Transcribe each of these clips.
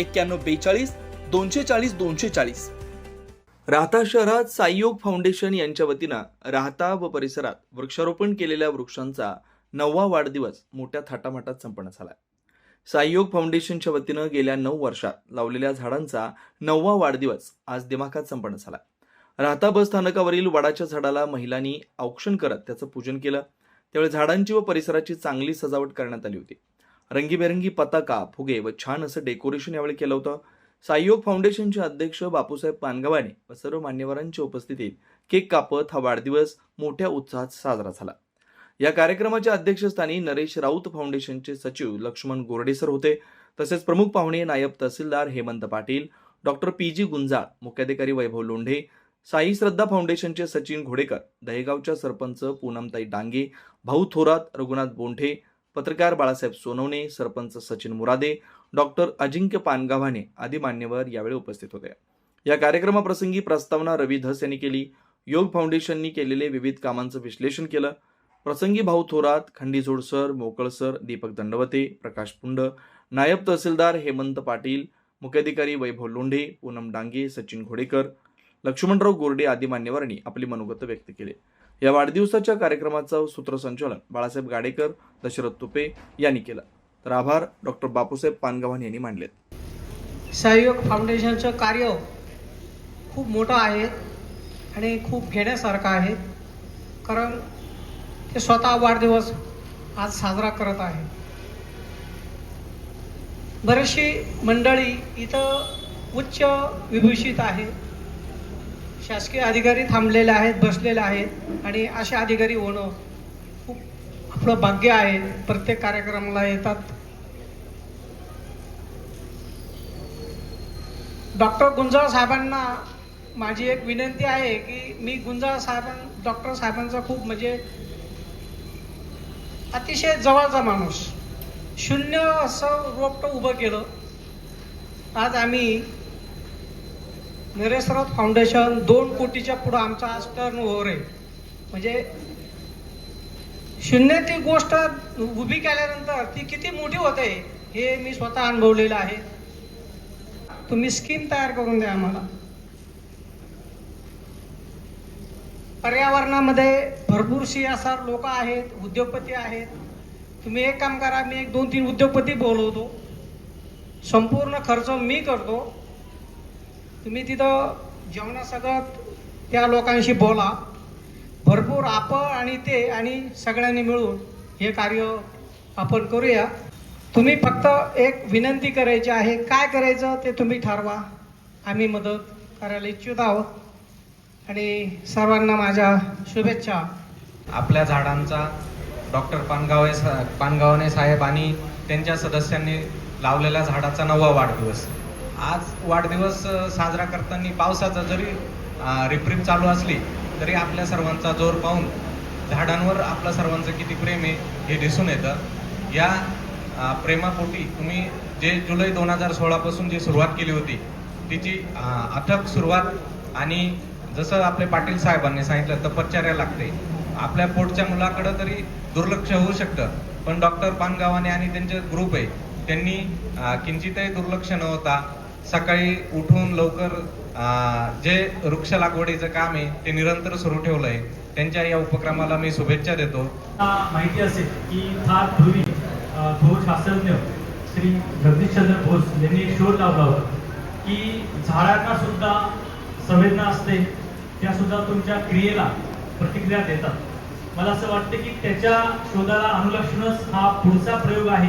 एक्क्याण्णव बेचाळीस दोनशे चाळीस दोनशे चाळीस. राहता शहरात साईयोग फाउंडेशन यांच्या वतीनं राहता व परिसरात वृक्षारोपण केलेल्या वृक्षांचा नववा वाढदिवस मोठ्या थाटामाटात संपन्न झाला साईयोग फाउंडेशनच्या वतीनं गेल्या नऊ वर्षात लावलेल्या झाडांचा नववा वाढदिवस आज दिमाखात संपन्न झाला राहता बस स्थानकावरील वडाच्या झाडाला महिलांनी औक्षण करत त्याचं पूजन केलं. त्यावेळी झाडांची व परिसराची चांगली सजावट करण्यात आली होती. रंगीबेरंगी पताका फुगे व छान असं डेकोरेशन यावेळी केलं होतं. साईयोग फाउंडेशनचे अध्यक्ष बापूसाहेब पानगवाने व सर्व मान्यवरांच्या उपस्थितीत केक कापत हा वाढदिवस मोठ्या उत्साहात साजरा झाला. या कार्यक्रमाच्या अध्यक्षस्थानी नरेश राऊत फाउंडेशनचे सचिव लक्ष्मण गोरडेसर होते. तसेच प्रमुख पाहुणे नायब तहसीलदार Hemant Patil doctor P G Gunjal मुख्याधिकारी वैभव लोंढे साई श्रद्धा फाउंडेशनचे सचिन घोडेकर दहेगावच्या सरपंच पूनमताई डांगे भाऊ थोरात रघुनाथ बोंठे पत्रकार बाळासाहेब सोनवणे सरपंच सचिन मुरादे डॉक्टर अजिंक्य पानगावाने आदी मान्यवर यावेळी उपस्थित होते. या कार्यक्रमाप्रसंगी प्रस्तावना रवी धस यांनी केली योग फाउंडेशननी केलेले विविध कामांचं विश्लेषण केलं. प्रसंगी भाऊ थोरात खंडीजोड सर मोकळ सर दीपक दंडवते प्रकाश पुंड नायब तहसीलदार हेमंत पाटील मुख्याधिकारी वैभव लोंढे पूनम डांगे सचिन घोडेकर लक्ष्मणराव गोरडे आदी मान्यवरांनी आपली मनोगत व्यक्त केले. या वाढदिवसाच्या कार्यक्रमाचं सूत्रसंचालन बाळासाहेब गाडेकर दशरथ तुपे यांनी केलं. तर आभार डॉक्टर बापूसाहेब पानगव्हाण यांनी मांडलेत सहयोग फाउंडेशनचं कार्य खूप मोठं आहे आणि खूप घेण्यासारखं आहे कारण ते स्वतः वाढदिवस आज साजरा करत आहे. बरीचशी मंडळी इथं उच्च विभूषित आहे. शासकीय अधिकारी थांबलेले आहेत बसलेले आहेत आणि असे अधिकारी होणं खूप आपलं भाग्य आहे. प्रत्येक कार्यक्रमाला येतात. डॉक्टर गुंजाळ साहेबांना माझी एक विनंती आहे की मी गुंजाळ साहेबां डॉक्टर साहेबांचा खूप म्हणजे अतिशय जवळचा माणूस. शून्य असं रोपटं उभं केलं. आज आम्ही नरेशराव फाउंडेशन दोन कोटीच्या पुढं आमचा आज टर्न ओव्हर आहे. म्हणजे शून्य ती गोष्ट उभी केल्यानंतर ती किती मोठी होते हे मी स्वतः अनुभवलेलं आहे. तुम्ही स्कीम तयार करून द्या आम्हाला. पर्यावरणामध्ये भरपूर सीएसआर लोक आहेत उद्योगपती आहेत. तुम्ही एक काम करा मी एक दोन तीन उद्योगपती बोलवतो. संपूर्ण खर्च मी करतो. तुम्ही तिथं जेवणासगळं त्या लोकांशी बोला. भरपूर आपण आणि ते आणि सगळ्यांनी मिळून हे कार्य आपण करूया. तुम्ही फक्त एक विनंती करायची आहे. काय करायचं ते तुम्ही ठरवा. आम्ही मदत करायला इच्छित आहोत. आणि सर्वांना माझ्या शुभेच्छा. आपल्या झाडांचा डॉक्टर पानगावे सा पानगावणे साहेब आणि त्यांच्या सदस्यांनी लावलेल्या झाडाचा नववा वाढदिवस. आज वाढदिवस साजरा करताना पावसाचा जरी अ, रिपरिप चालू असली तरी आपल्या सर्वांचा जोर पाहून झाडांवर आपलं सर्वांचं किती प्रेम आहे हे दिसून येतं. या प्रेमापोटी तुम्ही जे जुलै दोन हजार सोळापासून जी सुरुवात केली होती तिची अथक सुरुवात आणि जसं आपले पाटील साहेबांनी सांगितलं तपश्चर्या लागते. आपल्या पोटच्या मुलाकडं तरी दुर्लक्ष होऊ शकतं पण डॉक्टर पानगावाने आणि त्यांचे ग्रुप आहे त्यांनी किंचितही दुर्लक्ष न होता सकाळी उठून लवकर जे वृक्ष लागवडीचं काम आहे ते निरंतर सुरू ठेवलंय. त्यांच्या या उपक्रमाला मी शुभेच्छा देतो. माहिती असेल की फार पूर्वी अ, शास्त्रज्ञ श्री जगदीशचंद्र बोस यांनी एक शोध लावला होता की झाडांना सुद्धा संवेदना असते त्या सुद्धा तुमच्या क्रियेला प्रतिक्रिया देतात. मला असं वाटतं की त्याच्या शोधाला अनुलक्षणच हा पुढचा प्रयोग आहे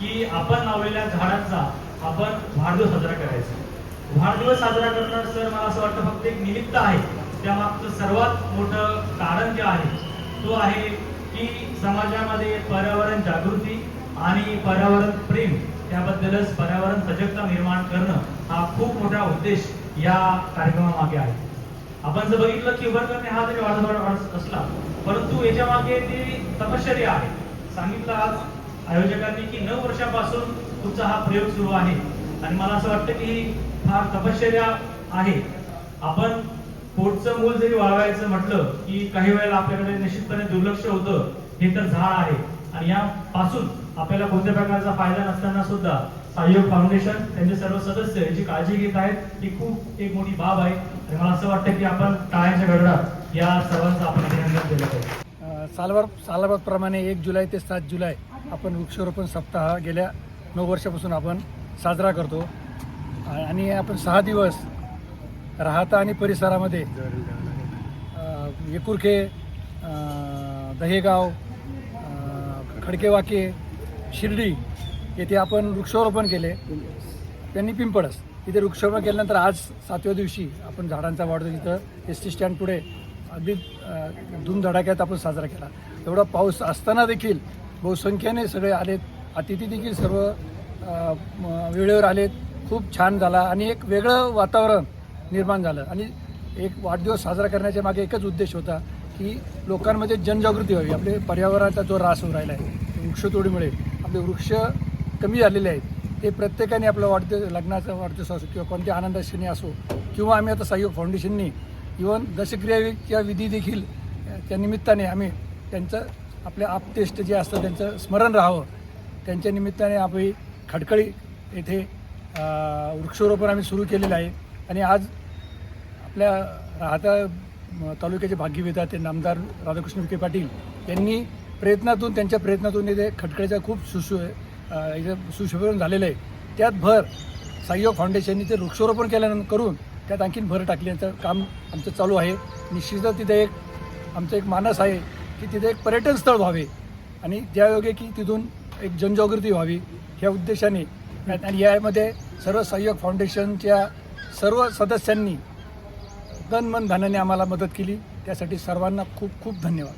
की आपण लावलेल्या झाडांचा आपण वाढदिवस साजरा करायचा. वाढदिवस साजरा करणं सर मला असं वाटतं फक्त एक निमित्त आहे. त्यामागचं सर्वात मोठं कारण जे आहे तो आहे की समाजामध्ये पर्यावरण जागृती आणि पर्यावरण प्रेम. त्याबद्दलच पर्यावरण सजगता निर्माण करणं हा खूप मोठा उद्देश या कार्यक्रमामागे आहे. आपण जर बघितलं की उभर करणे हा जरी वाढत वाढत असला परंतु याच्या मागे ती तपश्चर्या आहे सांगितलं आज आयोजकांनी की नऊ वर्षापासून तुमचा हा प्रयोग सुरू आहे. आणि मला असं वाटतं की फार तपश्चर्या आहे. आपण पोटचं मूल जरी वाळवायचं म्हटलं की काही वेळेला आपल्याकडे निश्चितपणे दुर्लक्ष होतं हे तर झाड आहे. आणि यापासून आपल्याला कोणत्या प्रकारचा फायदा नसताना सुद्धा सहयोग फाउंडेशन त्यांचे सर्व सदस्य याची काळजी घेत आहेत. ही खूप एक मोठी बाब आहे. आणि मला असं वाटतं की आपण टाळ्यांच्या गडरात या सर्वांचं आपण अभिनंदन केलं पाहिजे. अ, सालाबादप्रमाणे एक जुलै ते सात जुलै आपण वृक्षारोपण सप्ताह गेल्या नऊ वर्षापासून आपण साजरा करतो. आणि आपण सहा दिवस राहता आणि परिसरामध्ये अ, एकुरखे दहेगाव खडकेवाके शिर्डी येथे आपण वृक्षारोपण केले. त्यांनी पिंपळस तिथे वृक्षारोपण केल्यानंतर आज सातव्या दिवशी आपण झाडांचा वाढतो तिथं एस टी स्टँड पुढे अगदी धूमधडाक्यात आपण साजरा केला. एवढा पाऊस असताना देखील बहुसंख्येने सगळे आलेत. अतिथी देखील सर्व वेळेवर आलेत. खूप छान झाला आणि एक वेगळं वातावरण निर्माण झालं. आणि एक वाढदिवस साजरा करण्याच्या मागे एकच उद्देश होता की लोकांमध्ये जनजागृती व्हावी. आपले पर्यावरणाचा जो ऱ्हास होऊ राहिला आहे वृक्षतोडीमुळे आपले वृक्ष कमी झालेले आहेत ते प्रत्येकाने आपलं वाढदिवस लग्नाचा वाढदिवस असो किंवा कोणत्या आनंदाक्षणी असो किंवा आम्ही आता सहयोग फाउंडेशननी इवन दशक्रिया विधी देखील त्या निमित्ताने आम्ही त्यांचं आपल्या आपतेष्ट जे असतं त्यांचं स्मरण राहावं. त्यांच्या निमित्ताने आम्ही खडकळी येथे वृक्षारोपण आम्ही सुरू केलेलं आहे. आणि आज आपल्या राहता तालुक्याचे भाग्यविधा ते नामदार राधाकृष्ण विखे पाटील यांनी प्रयत्नातून त्यांच्या प्रयत्नातून इथे खटकळीचा खूप सुशु सुशोभन झालेलं आहे. त्यात भर साईयोग फाउंडेशनने ते वृक्षारोपण केल्यानंतर करून त्यात आणखीन भर टाकल्याचं काम आमचं चालू आहे. निश्चितच तिथे एक आमचं एक मानस आहे की तिथे एक पर्यटन स्थळ व्हावे. आणि ज्यायोगे की तिथून एक जनजागृती व्हावी ह्या उद्देशाने. आणि यामध्ये सर्व सहयोग फाउंडेशनच्या सर्व सदस्यांनी तन मन धनाने आम्हाला मदत केली. त्यासाठी सर्वांना खूप खूप धन्यवाद.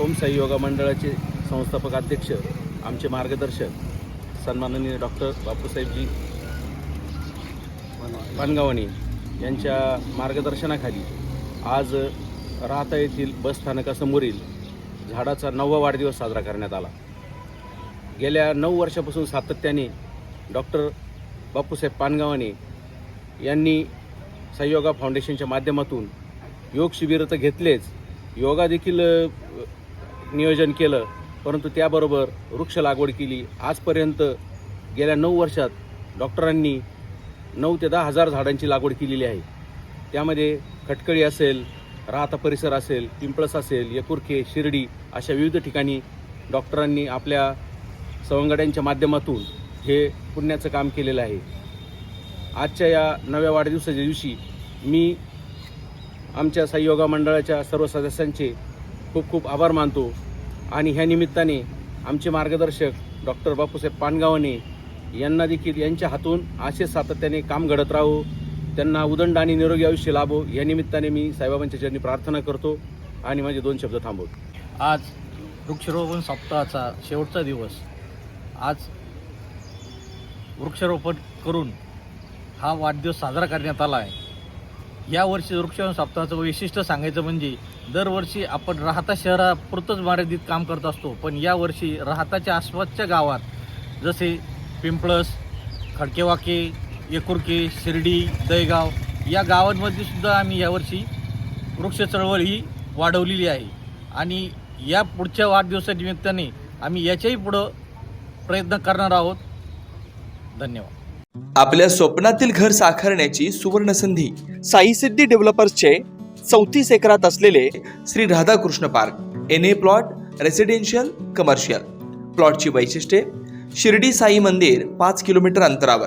ओम सहयोगा मंडळाचे संस्थापक अध्यक्ष आमचे मार्गदर्शक सन्माननीय डॉक्टर बापूसाहेबजी पानगावानी यांच्या मार्गदर्शनाखाली आज राहता येथील बसस्थानकासमोरील झाडाचा नववा वाढदिवस साजरा करण्यात आला. गेल्या नऊ वर्षापासून सातत्याने डॉक्टर बापूसाहेब पानगावाने यांनी सहयोगा फाउंडेशनच्या माध्यमातून योग शिबिरं तर घेतलेच. योगा देखील नियोजन केलं. परंतु त्याबरोबर वृक्ष लागवड केली. आजपर्यंत गेल्या नऊ वर्षात डॉक्टरांनी नऊ ते दहा हजार झाडांची लागवड केलेली आहे. त्यामध्ये खटकळी असेल राहता परिसर असेल पिंपळस असेल यकुरखे शिर्डी अशा विविध ठिकाणी डॉक्टरांनी आपल्या सवंगड्यांच्या माध्यमातून हे पुण्याचं काम केलेलं आहे. आजच्या या नव्या वाढदिवसाच्या दिवशी मी आमच्या सहयोगा मंडळाच्या सर्व सदस्यांचे खूप खूप आभार मानतो आणि ह्या निमित्ताने आमचे मार्गदर्शक डॉक्टर बापूसाहेब पानगावने यांना देखील यांच्या हातून असेच सातत्याने काम घडत राहू. त्यांना उदंड आणि निरोगी आयुष्य लाभो. या निमित्ताने मी साईबाबांच्या चरणी प्रार्थना करतो आणि माझे दोन शब्द थांबवतो. आज वृक्षारोपण सप्ताहाचा शेवटचा दिवस. आज वृक्षारोपण करून हा वाढदिवस साजरा करण्यात आला आहे. यावर्षी वृक्षारोपण सप्ताहाचं वैशिष्ट्य सांगायचं म्हणजे दरवर्षी आपण राहता शहरापुरतंच मर्यादित काम करत असतो पण यावर्षी राहताच्या आसपासच्या गावात जसे पिंपळस खडकेवाके एकुर्के शिर्डी दयगाव या गावांमध्ये सुद्धा आम्ही यावर्षी वृक्ष चळवळ ही वाढवलेली आहे. आणि या पुढच्या वाढदिवसानिमित्ताने आम्ही याच्याही पुढं प्रयत्न करणार आहोत. धन्यवाद. आपल्या स्वप्नातील घर साकारण्याची सुवर्ण संधी साई सिद्धी डेव्हलपर्सचे चौतीस एकरात असलेले Shri Radhakrishna park N A plot residential commercial प्लॉटची वैशिष्ट्ये शिर्डी साई मंदिर पाच किलोमीटर अंतरावर.